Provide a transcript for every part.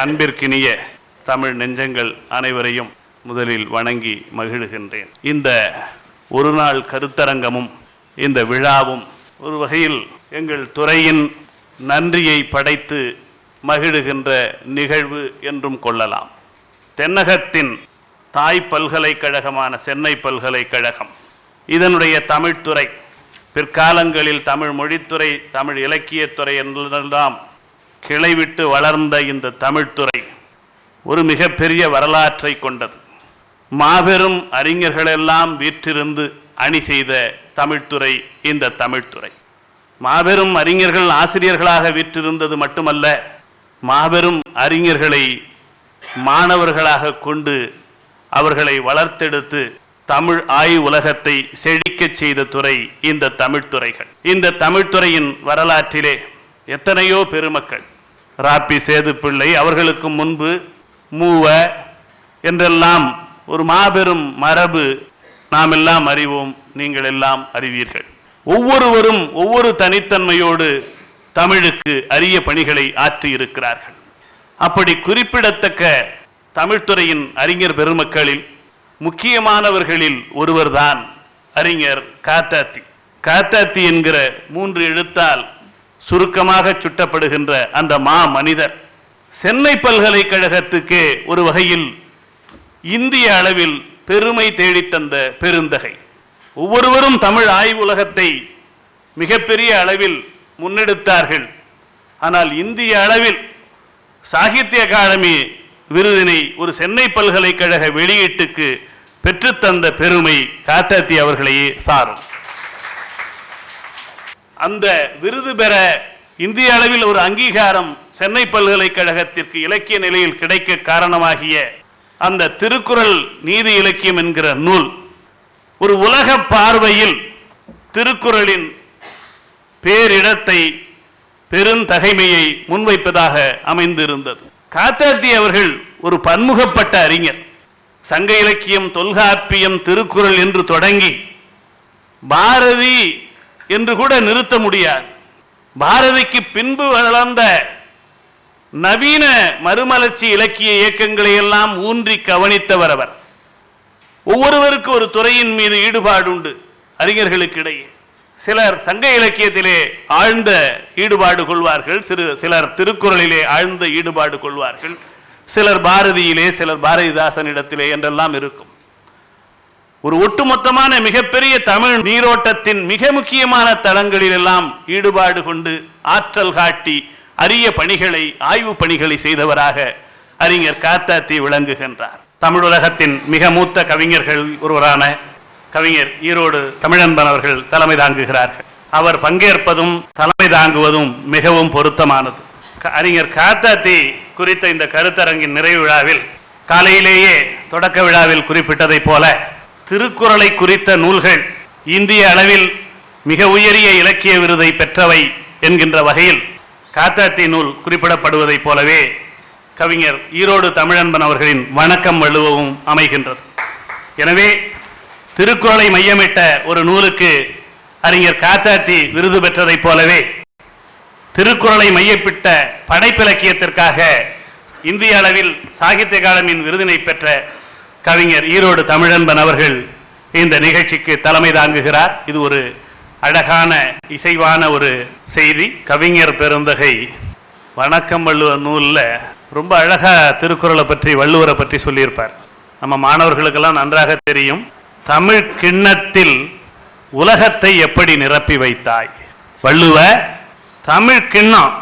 அன்பிற்கினிய தமிழ் நெஞ்சங்கள் அனைவரையும் முதலில் வணங்கி மகிழுகின்றேன். இந்த ஒரு நாள் கருத்தரங்கமும் இந்த விழாவும் ஒரு வகையில் எங்கள் துறையின் நன்றியை படைத்து மகிழுகின்ற நிகழ்வு என்றும் கொள்ளலாம். தென்னகத்தின் தாய் பல்கலைக்கழகமான சென்னை பல்கலைக்கழகம். இதனுடைய தமிழ்துறை பிற்காலங்களில் தமிழ் மொழித்துறை தமிழ் இலக்கியத்துறை என்றெல்லாம் கிளைவிட்டு வளர்ந்த இந்த தமிழ்த்துறை ஒரு மிகப்பெரிய வரலாற்றை கொண்டது. மாபெரும் அறிஞர்களெல்லாம் வீற்றிருந்து அணி செய்த தமிழ்த்துறை இந்த தமிழ்த்துறை மாபெரும் அறிஞர்கள் ஆசிரியர்களாக வீற்றிருந்தது மட்டுமல்ல மாபெரும் அறிஞர்களை மாணவர்களாக கொண்டு அவர்களை வளர்த்தெடுத்து தமிழ் ஆய் உலகத்தை செழிக்கச் செய்த துறை இந்த தமிழ்த்துறைகள் இந்த தமிழ்த்துறையின் வரலாற்றிலே எத்தனையோ பெருமக்கள் ராப்பி சேதுப்பிள்ளை அவர்களுக்கு முன்பு மூவ என்றெல்லாம் ஒரு மாபெரும் மரபு நாம் எல்லாம் அறிவோம் நீங்கள் எல்லாம் அறிவீர்கள். ஒவ்வொருவரும் ஒவ்வொரு தனித்தன்மையோடு தமிழுக்கு அரிய பணிகளை ஆற்றி இருக்கிறார்கள் அப்படி குறிப்பிடத்தக்க தமிழ்துறையின் அறிஞர் பெருமக்களில் முக்கியமானவர்களில் ஒருவர்தான் அறிஞர் காத்தாத்தி. காத்தாத்தி என்கிற மூன்று எழுத்தால் சுருக்கமாக சுட்டப்படுகின்ற அந்த மா மனிதர் சென்னை பல்கலைக்கழகத்துக்கே ஒரு வகையில் இந்திய அளவில் பெருமை தேடித்தந்த பெருந்தகை. ஒவ்வொருவரும் தமிழ் ஆய்வுலகத்தை மிகப்பெரிய அளவில் முன்னெடுத்தார்கள். ஆனால் இந்திய அளவில் சாகித்ய அகாடமி விருதினை ஒரு சென்னை பல்கலைக்கழக வெளியீட்டுக்கு பெற்றுத்தந்த பெருமை காத்தாத்தி அவர்களையே சாரும். அந்த விருது பெற இந்திய அளவில் ஒரு அங்கீகாரம் சென்னை பல்கலைக்கழகத்திற்கு இலக்கிய நிலையில் கிடைக்க காரணமாகிய அந்த திருக்குறள் நீதி இலக்கியம் என்கிற நூல் ஒரு உலக பார்வையில் திருக்குறளின் பேரிடத்தை பெருந்தகைமையை முன்வைப்பதாக அமைந்திருந்தது. காத்தாத்தி அவர்கள் ஒரு பன்முகப்பட்ட அறிஞர். சங்க இலக்கியம் தொல்காப்பியம் திருக்குறள் என்று தொடங்கி பாரதி என்று கூட நிறுத்த முடியாது. பாரதிக்கு பின்பு வளர்ந்த நவீன மறுமலர்ச்சி இலக்கிய இயக்கங்களை எல்லாம் ஊன்றி கவனித்தவர் அவர். ஒவ்வொருவருக்கு ஒரு துறையின் மீது ஈடுபாடு உண்டு அறிஞர்களுக்கிடையே. சிலர் சங்க இலக்கியத்திலே ஆழ்ந்த ஈடுபாடு கொள்வார்கள் சிறு சிலர் திருக்குறளிலே ஆழ்ந்த ஈடுபாடு கொள்வார்கள். சிலர் பாரதியிலே சிலர் பாரதிதாசனிடத்திலே என்றெல்லாம் இருக்கும். ஒரு ஒட்டுமொத்தமான மிகப்பெரிய தமிழ் நீரோட்டத்தின் மிக முக்கியமான தளங்களில் எல்லாம் ஈடுபாடு கொண்டு ஆற்றல் காட்டி அரிய பணிகளை ஆய்வு பணிகளை செய்தவராக அறிஞர் காத்தாத்தி விளங்குகின்றார். தமிழ் உலகத்தின் மிக மூத்த கவிஞர்கள் ஒருவரான கவிஞர் ஈரோடு தமிழன்பன் அவர்கள் தலைமை தாங்குகிறார்கள். அவர் பங்கேற்பதும் தலைமை தாங்குவதும் மிகவும் பொருத்தமானது. அறிஞர் காத்தாத்தி குறித்த இந்த கருத்தரங்கின் நிறைவு விழாவில் காலையிலேயே தொடக்க விழாவில் குறிப்பிட்டதைப் போல திருக்குறளை குறித்த நூல்கள் இந்திய அளவில் மிக உயரிய இலக்கிய விருதை பெற்றவை என்கின்ற வகையில் காத்தாத்தி நூல் குறிப்பிடப்படுவதைப் போலவே கவிஞர் ஈரோடு தமிழன்பன் அவர்களின் வணக்கம் வள்ளுவவும் அமைகின்றது. எனவே திருக்குறளை மையமிட்ட ஒரு நூலுக்கு அறிஞர் காத்தாத்தி விருது பெற்றதைப் போலவே திருக்குறளை மையப்பிட்ட படைப்பிலக்கியத்திற்காக இந்திய அளவில் சாகித்ய காலமின் விருதினை பெற்ற கவிஞர் ஈரோடு தமிழன்பன் அவர்கள் இந்த நிகழ்ச்சிக்கு தலைமை தாங்குகிறார். இது ஒரு அழகான இசைவான ஒரு செய்தி. கவிஞர் பெருந்தகை வணக்கம் வள்ளுவர் நூலில் ரொம்ப அழகாக திருக்குறளை பற்றி வள்ளுவரை பற்றி சொல்லியிருப்பார். நம்ம மாணவர்களுக்கெல்லாம் நன்றாக தெரியும். தமிழ் கிண்ணத்தில் உலகத்தை எப்படி நிரப்பி வைத்தாய்? வள்ளுவ தமிழ் கிண்ணம்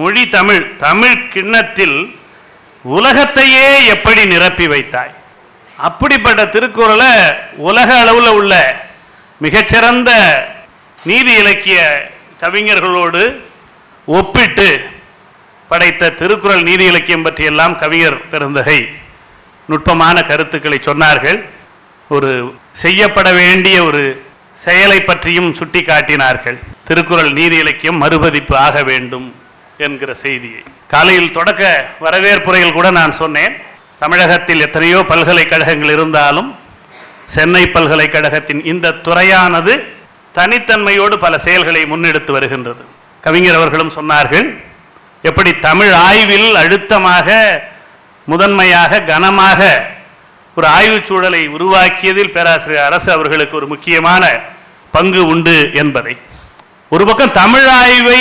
மொழி தமிழ் தமிழ் கிண்ணத்தில் உலகத்தையே எப்படி நிரப்பி வைத்தாய்? அப்படிப்பட்ட திருக்குறளை உலக அளவில் உள்ள மிகச்சிறந்த நீதி இலக்கிய கவிஞர்களோடு ஒப்பிட்டு படைத்த திருக்குறள் நீதி இலக்கியம் பற்றியெல்லாம் கவிஞர் பெருந்தகை நுட்பமான கருத்துக்களை சொன்னார்கள். ஒரு செய்யப்பட வேண்டிய ஒரு செயலை பற்றியும் சுட்டி காட்டினார்கள் திருக்குறள் நீதி இலக்கியம் மறுபதிப்பு ஆக வேண்டும் என்கிற செய்தியை. காலையில் தொடக்க வரவேற்புரையில் கூட நான் சொன்னேன். தமிழகத்தில் எத்தனையோ பல்கலைக்கழகங்கள் இருந்தாலும் சென்னை பல்கலைக்கழகத்தின் இந்த துறையானது தனித்தன்மையோடு பல செயல்களை முன்னெடுத்து வருகின்றது. கவிஞர் அவர்களும் சொன்னார்கள் எப்படி தமிழ் ஆய்வில் அழுத்தமாக முதன்மையாக கனமாக ஒரு ஆய்வுச் சூழலை உருவாக்கியதில் பேராசிரியர் அரசு அவர்களுக்கு ஒரு முக்கியமான பங்கு உண்டு என்பதை. ஒரு பக்கம் தமிழ் ஆய்வை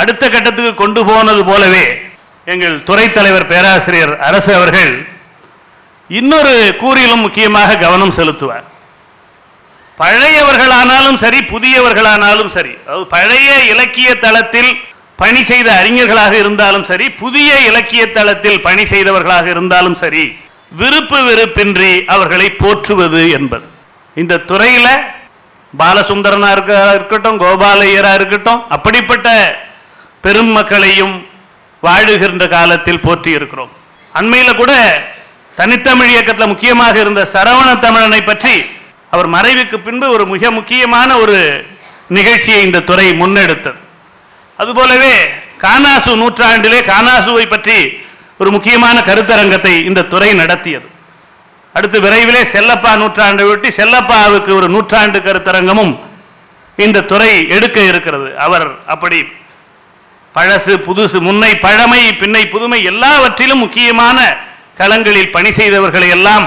அடுத்த கட்டத்துக்கு கொண்டு போனது போலவே எங்கள் துறை தலைவர் பேராசிரியர் அரசு அவர்கள் இன்னொரு கூறிலும் முக்கியமாக கவனம் செலுத்துவார். பழையவர்களானாலும் சரி புதியவர்களானாலும் சரி அதாவது பழைய இலக்கிய தளத்தில் பணி செய்த அறிஞர்களாக இருந்தாலும் சரி புதிய இலக்கிய தளத்தில் பணி செய்தவர்களாக இருந்தாலும் சரி விருப்பு வெறுப்பின்றி அவர்களை போற்றுவது என்பது. இந்த துறையில பாலசுந்தரனா இருக்க இருக்கட்டும் கோபாலையரா இருக்கட்டும் அப்படிப்பட்ட பெரும் மக்களையும் வாழுகின்ற காலத்தில் போற்றி இருக்கிறோம். அண்மையில் கூட தனித்தமிழ் இயக்கத்தில் முக்கியமாக இருந்த சரவண தமிழனை பற்றி அவர் மறைவுக்கு பின்பு ஒரு மிக முக்கியமான ஒரு நிகழ்ச்சியை இந்த துறை முன்னெடுத்தது. அதுபோலவே கானாசு நூற்றாண்டிலே கானாசுவை பற்றி ஒரு முக்கியமான கருத்தரங்கத்தை இந்த துறை நடத்தியது. அடுத்து விரைவிலே செல்லப்பா நூற்றாண்டை ஒட்டி செல்லப்பாவுக்கு ஒரு நூற்றாண்டு கருத்தரங்கமும் இந்த துறை எடுக்க இருக்கிறது. அவர் அப்படி பழசு புதுசு முன்னை பழமை பின்னை புதுமை எல்லாவற்றிலும் முக்கியமான களங்களில் பணி செய்தவர்களை எல்லாம்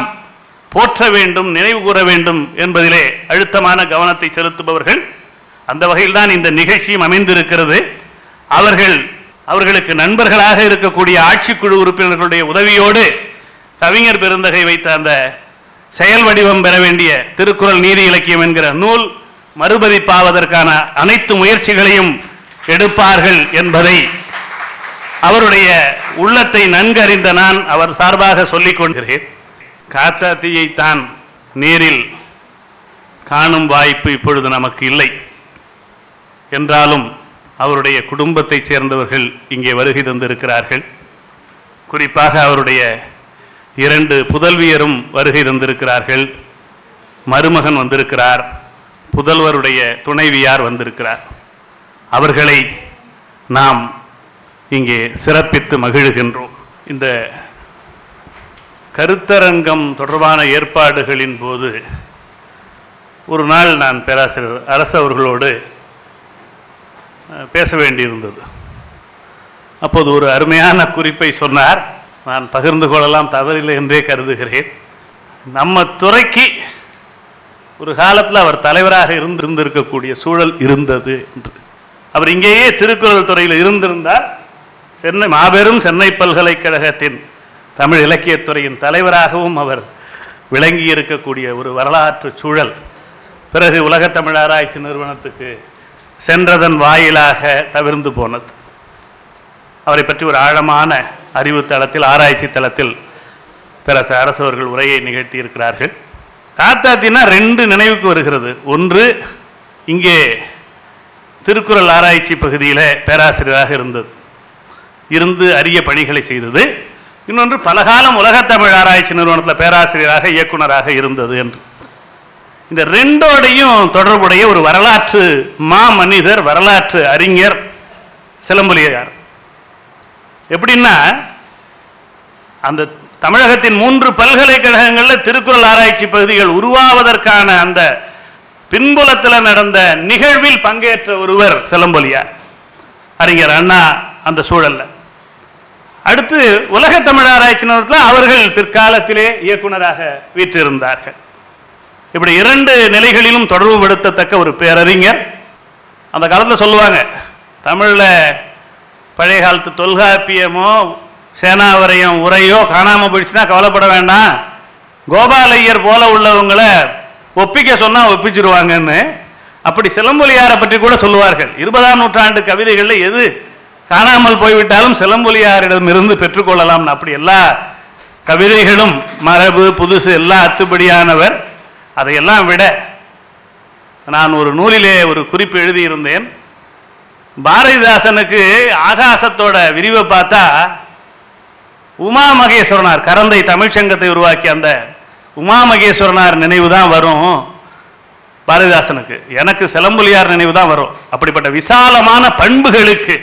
போற்ற வேண்டும் நினைவு கூற வேண்டும் என்பதிலே அழுத்தமான கவனத்தை செலுத்துபவர்கள் அந்த வகையில் தான் இந்த நிகழ்ச்சியும் அமைந்திருக்கிறது. அவர்கள் அவர்களுக்கு நண்பர்களாக இருக்கக்கூடிய ஆட்சிக்குழு உறுப்பினர்களுடைய உதவியோடு கவிஞர் பெருந்தகை வைத்த அந்த செயல் வடிவம் பெற வேண்டிய திருக்குறள் நீதி இலக்கியம் என்கிற நூல் மறுபதிப்பாவதற்கான அனைத்து முயற்சிகளையும் எடுப்பார்கள் என்பதை அவருடைய உள்ளத்தை நன்கறிந்த நான் அவர் சார்பாக சொல்லிக் கொள்கிறேன் காத்தாத்தியைத்தான் நேரில் காணும் வாய்ப்பு இப்பொழுது நமக்கு இல்லை. என்றாலும் அவருடைய குடும்பத்தைச் சேர்ந்தவர்கள் இங்கே வருகை தந்திருக்கிறார்கள். குறிப்பாக அவருடைய இரண்டு புதல்வியரும் வருகை தந்திருக்கிறார்கள். மருமகன் வந்திருக்கிறார். புதல்வருடைய துணைவியார் வந்திருக்கிறார். அவர்களை நாம் இங்கே சிறப்பித்து மகிழ்கின்றோம். இந்த கருத்தரங்கம் தொடர்பான ஏற்பாடுகளின் போது ஒரு நாள் நான் பேராசிரியர் அரசு அவர்களோடு பேச வேண்டியிருந்தது. அப்போது ஒரு அருமையான குறிப்பை சொன்னார். நான் பகிர்ந்து கொள்ளலாம் தவறில்லை என்றே கருதுகிறேன். நம்ம துறைக்கு ஒரு காலத்தில் அவர் தலைவராக இருந்திருந்திருக்கக்கூடிய சூழல் இருந்தது என்று. அவர் இங்கேயே திருக்குறள் துறையில் இருந்திருந்தால் சென்னை மாபெரும் சென்னை பல்கலைக்கழகத்தின் தமிழ் இலக்கியத்துறையின் தலைவராகவும் அவர் விளங்கி இருக்கக்கூடிய ஒரு வரலாற்று சூழல். பிறகு உலகத் தமிழ் ஆராய்ச்சி நிறுவனத்துக்கு சென்றதன் வாயிலாக தவிர்ந்து போனது. அவரை பற்றி ஒரு ஆழமான அறிவு தளத்தில் ஆராய்ச்சி தளத்தில் பிற அரசவர்கள் உரையை நிகழ்த்தி இருக்கிறார்கள் காத்தாத்தினா ரெண்டு நினைவுக்கு வருகிறது. ஒன்று இங்கே திருக்குறள் ஆராய்ச்சி பகுதியில் பேராசிரியராக இருந்தது இருந்து அரிய பணிகளை செய்தது. இன்னொன்று பலகாலம் உலகத்தமிழ் ஆராய்ச்சி நிறுவனத்தில் பேராசிரியராக இயக்குனராக இருந்தது என்று. இந்த ரெண்டோடையும் தொடர்புடைய ஒரு வரலாற்று மா மனிதர் வரலாற்று அறிஞர் சிலம்புலியார். எப்படின்னா அந்த தமிழகத்தின் மூன்று பல்கலைக்கழகங்களில் திருக்குறள் ஆராய்ச்சி பகுதிகள் உருவாவதற்கான அந்த பின்புலத்தில் நடந்த நிகழ்வில் பங்கேற்ற ஒருவர் சிலம்பொலியார் அறிஞர் அண்ணா அந்த சூழல்ல. அடுத்து உலக தமிழ் ஆராய்ச்சி நிறுவனத்தில் அவர்கள் பிற்காலத்திலே இயக்குனராக வீற்றிருந்தார்கள். இப்படி இரண்டு நிலைகளிலும் தொடர்புபடுத்தத்தக்க ஒரு பேரறிஞர். அந்த காலத்தில் சொல்லுவாங்க தமிழில் பழைய காலத்து தொல்காப்பியமோ சேனாவரையும் உரையோ காணாமல் போயிடுச்சுன்னா கவலைப்பட வேண்டாம். கோபாலையர் போல உள்ளவங்களை ஒப்பிக்க சொன்னால் ஒப்பிச்சிருவாங்கன்னு. அப்படி சிலம்பொலியாரை பற்றி கூட சொல்லுவார்கள். இருபதாம் நூற்றாண்டு கவிதைகளில் எது காணாமல் போய்விட்டாலும் சிலம்பொலியாரிடமிருந்து பெற்றுக்கொள்ளலாம்னு. அப்படி எல்லா கவிதைகளும் மரபு புதுசு எல்லாம் அத்துப்படியானவர். அதையெல்லாம் விட நான் ஒரு நூலிலே ஒரு குறிப்பு எழுதியிருந்தேன். பாரதிதாசனுக்கு ஆகாசத்தோட விரிவை பார்த்தா உமா மகேஸ்வரனார் கரந்தை தமிழ்ச்சங்கத்தை உருவாக்கிய அந்த உமா மகேஸ்வரனார் நினைவு தான் வரும் பாரதிதாசனுக்கு. எனக்கு சிலம்புலியார் நினைவு தான் வரும். அப்படிப்பட்ட விசாலமான பண்புகளுக்கு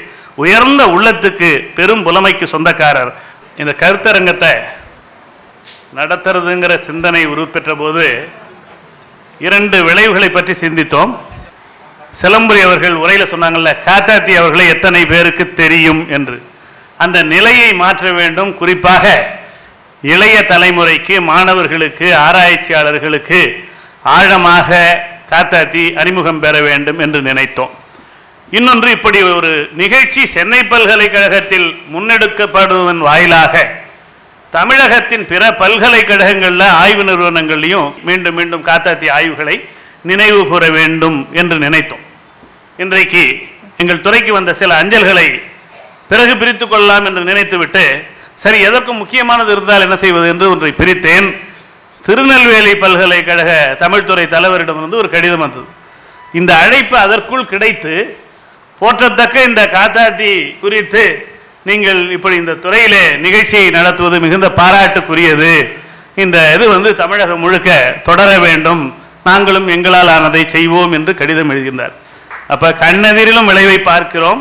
உயர்ந்த உள்ளத்துக்கு பெரும் புலமைக்கு சொந்தக்காரர். இந்த கருத்தரங்கத்தை நடத்துறதுங்கிற சிந்தனை உருப்பெற்ற போது இரண்டு விளைவுகளை பற்றி சிந்தித்தோம். சிலம்புரி அவர்கள் உரையில சொன்னாங்கல்ல காத்தாத்தி அவர்களை எத்தனை பேருக்கு தெரியும்? என்று. அந்த நிலையை மாற்ற வேண்டும். குறிப்பாக இளைய தலைமுறைக்கு மாணவர்களுக்கு ஆராய்ச்சியாளர்களுக்கு ஆழமாக காத்தாத்தி அறிமுகம் பெற வேண்டும் என்று நினைத்தோம். இன்னொன்று இப்படி ஒரு நிகழ்ச்சி சென்னை பல்கலைக்கழகத்தில் முன்னெடுக்கப்படுவதன் வாயிலாக தமிழகத்தின் பிற பல்கலைக்கழகங்களில் ஆய்வு நிறுவனங்கள்லையும் மீண்டும் மீண்டும் காத்தாத்தி ஆய்வுகளை நினைவு கூற வேண்டும் என்று நினைத்தோம். இன்றைக்கு எங்கள் துறைக்கு வந்த சில அஞ்சல்களை பிறகு பிரித்து கொள்ளலாம் என்று நினைத்துவிட்டு சரி எதற்கும் முக்கியமானது இருந்தால் என்ன செய்வது என்று ஒன்றை பிரித்தேன். திருநெல்வேலி பல்கலைக்கழக தமிழ்துறை தலைவரிடமிருந்து ஒரு கடிதம் வந்தது. இந்த அழைப்பு அதற்குள் கிடைத்து போற்றத்தக்க இந்த காத்தாத்தி குறித்து நீங்கள் இப்படி இந்த துறையிலே நிகழ்ச்சியை நடத்துவது மிகுந்த பாராட்டுக்குரியது. இந்த இது வந்து தமிழகம் முழுக்க தொடர வேண்டும். நாங்களும் எங்களால் ஆனதை செய்வோம் என்று கடிதம் எழுதினார் அப்போ கண்ணெதிரிலும் விளைவை பார்க்கிறோம்.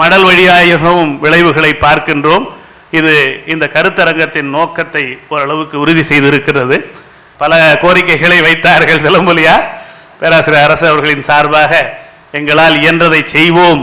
மடல் வழியாகவும் விளைவுகளை பார்க்கின்றோம். இது இந்த கருத்தரங்கத்தின் நோக்கத்தை ஓரளவுக்கு உறுதி செய்திருக்கிறது. பல கோரிக்கைகளை வைத்தார்கள் சிலம்பொலியா பேராசிரியர் அரசு அவர்களின் சார்பாக எங்களால் இயன்றதை செய்வோம்.